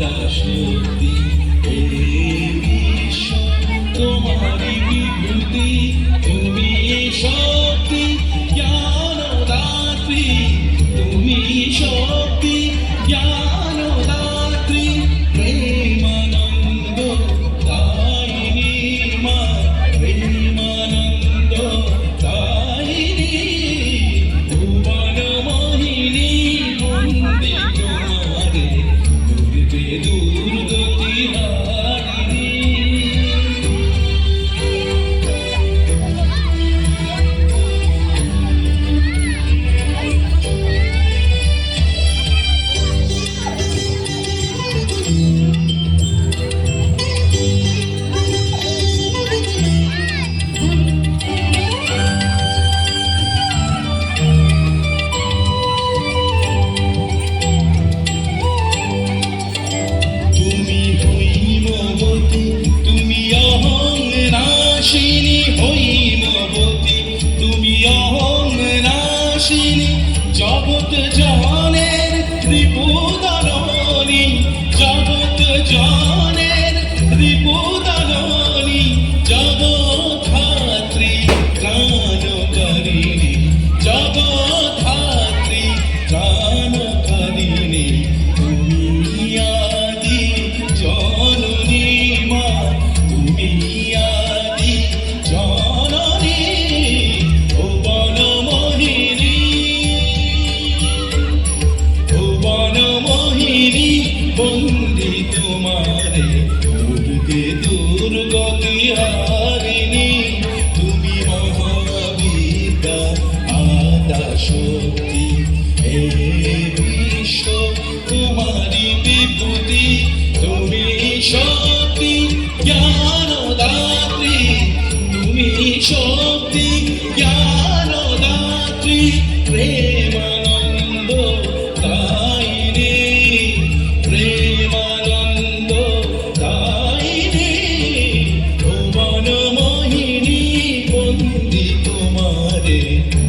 দাসী তোমারি বিভূতি তুমি শক্তি জ্ঞান দাত্রী তুমি শক্তি জ্ঞান বন্দি তোমারে দুর্গে দুর্গতি হারিণী তুমি মহাবিদ্যা আদা শক্তি। হে বিশ্ব তোমারি বিভূতি, তুমি শক্তি ter